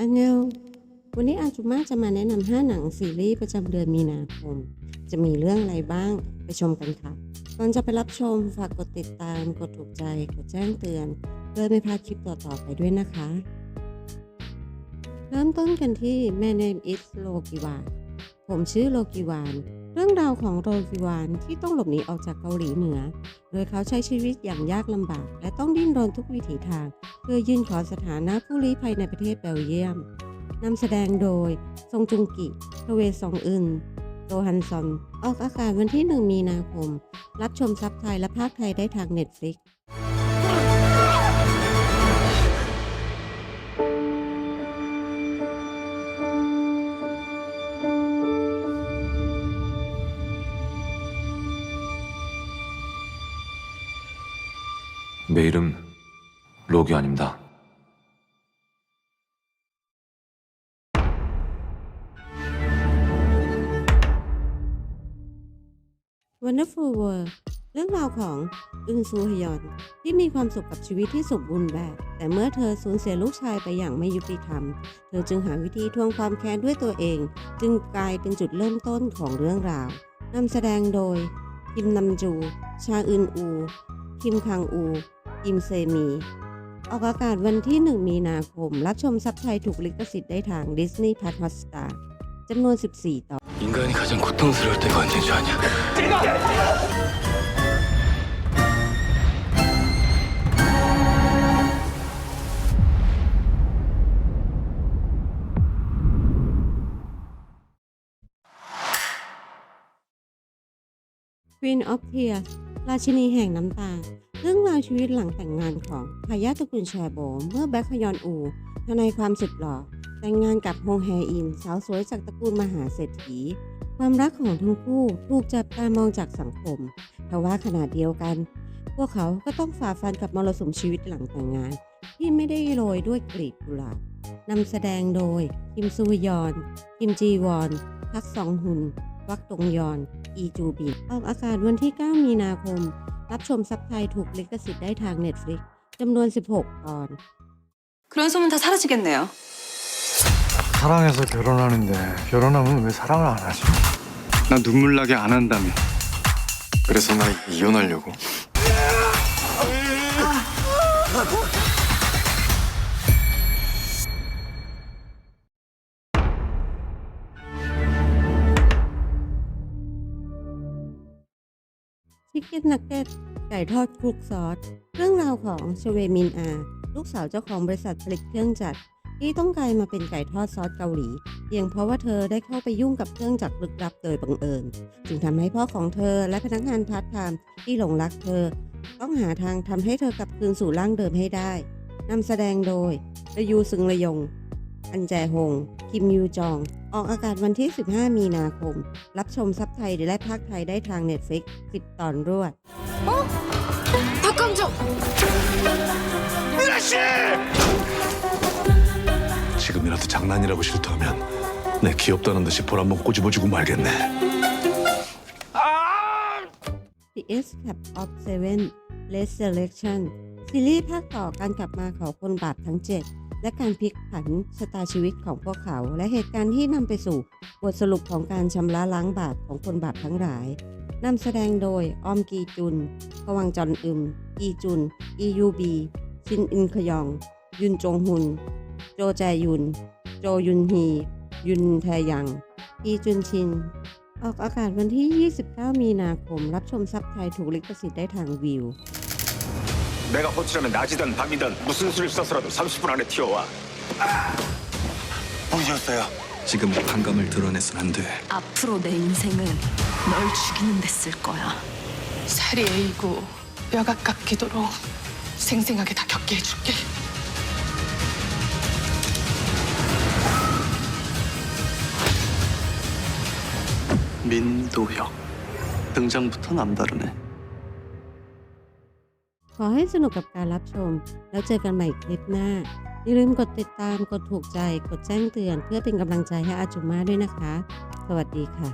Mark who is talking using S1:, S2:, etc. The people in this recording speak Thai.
S1: อันเนาวันนี้อาจุมาจะมาแนะนำ5หนังซีรีส์ประจำเดือนมีนาคม จะมีเรื่องอะไรบ้างไปชมกันค่ะ ก่อนจะไปรับชมฝากกดติดตาม กดถูกใจ กดแจ้งเตือน เพื่อไม่พลาดคลิปต่อๆไปด้วยนะคะ เริ่มต้นกันที่ My name is โลกิวานผมชื่อโลกิวาน รื่องราวของโลกิวานที่ต้องหลบหนีออกจากเกาหลีเหนือ โดยเขาใช้ชีวิตอย่างยากลำบาก และต้องดิ้นรนทุกวิถีทาง เพื่อยื่นขอสถานะผู้ลี้ภัยในประเทศเบลเยียมนำแสดงโดยซงจุงกิโทเวซองอึนโตฮันซอน ออกอากาศวันที่ 1 มีนาคม รับชมซับไทยและภาคไทยได้ทาง Netflix
S2: 내 이름 로기안입니다.
S1: Wonderful World เรื่องราวของอึนซูฮยอน ที่มีความสุขกับชีวิตที่สมบูรณ์แบบ แต่เมื่อเธอสูญเสียลูกชายไปอย่างไม่ยุติธรรม เธอจึงหาวิธีทวงความแค้นด้วยตัวเอง จึงกลายเป็นจุดเริ่มต้นของเรื่องราวนำแสดงโดย คิมนัมจู ชาอึนอู คิมคังอู ยิมเซมี ออกอากาศวันที่ 1 มีนาคม รับชมซับไทยถูกลิขสิทธิ์ได้ทาง Disney Plus Hotstar จำนวน 14 ตอน
S2: 인간이 가장 고통스러울 때가 언제인 줄 아냐?
S1: Queen of Tears ราชินีแห่งน้ำตา เรื่องราวชีวิตหลังแต่งงานของทายาทตระกูลแชโบ เมื่อแบ็คฮยอนอู ทนายความสุดหล่อ แต่งงานกับฮงแฮอิน สาวสวยจากตระกูลมหาเศรษฐี ความรักของทั้งคู่ถูกจับตามองจากสังคมทว่าขนาดเดียวกัน พวกเขาก็ต้องฝ่าฟันกับมรสุมชีวิตหลังแต่งงาน ที่ไม่ได้โรยด้วยกลีบกุหลาบนำแสดงโดย คิมซูยอน คิมจีวอนพักซองฮุน วักตงยอน อีจูบินออกอากาศวันที่ 9 มีนาคม รับชมซับไทยถูกลิขสิทธิ์ได้ทาง Netflix จำนวน 16 ตอน
S3: 그런 소문 다 사라지겠네요.
S4: 사랑해서 결혼하는데 결혼하면 왜 사랑을 안 하지?
S5: 나 눈물 나게 안 한다며.
S4: 그래서 나 이혼하려고.
S1: ชิคเก้นนักเก็ตไก่ทอดคลุกซอส เรื่องราวของชเวมินอา ลูกสาวเจ้าของบริษัทผลิตเครื่องจักรที่ต้องกลายมาเป็นไก่ทอดซอสเกาหลีเพียงเพราะว่าเธอได้เข้าไปยุ่งกับเครื่องจักรลึกลับโดยบังเอิญ จึงทำให้พ่อของเธอและพนักงานพาร์ทไทม์ที่หลงรักเธอ ต้องหาทางทำให้เธอกลับคืนสู่ร่างเดิมให้ได้นำแสดงโดยระยูซึงระยง อันแจฮง คิมยูจอง ออกอากาศวันที่ 15 มีนาคม รับชมซับไทยและภาคไทยได้ทาง Netflix 10 ตอนรวด
S3: 닭강정!
S6: 지금이라도 장난이라고 싫다면 내 귀엽다는 듯이 볼 한번 꼬집어주고 말겠네.
S1: The S Cap of Seven Last Selection ซีรีส์ภาคต่อการกลับมาของคนบาปทั้ง 7 และการพลิกผันชะตาชีวิตของพวกเขา และเหตุการณ์ที่นำไปสู่บทสรุปของการชำระล้างบาปของคนบาปทั้งหลายนำแสดงโดยออมกีจุนกวังจอนอึม อีจุน อียูบี ชินอินขยอง ยุนจงฮุน โจแจยุน โจยุนฮี ยุนแทยัง อีจุนชิน ออกอากาศวันที่ 29 มีนาคม รับชมซับไทยถูกลิขสิทธิ์ได้ทางวิว
S7: 내가 호치라면 낮이든 밤이든 무슨 수를 써서라도 30분 안에 튀어와.
S6: 보셨어요? 지금 반감을 드러내선 안 돼.
S3: 앞으로 내 인생은 널 죽이는 데 쓸 거야.
S8: 살이 에이고 뼈가 깎이도록 생생하게 다 겪게 해줄게.
S5: 민도혁. 등장부터 남다르네.
S1: ขอให้สนุกกับการรับชม แล้วเจอกันใหม่คลิปหน้า อย่าลืมกดติดตามกดถูกใจ กดแจ้งเตือน เพื่อเป็นกำลังใจให้อาจุมาด้วยนะคะ สวัสดีค่ะ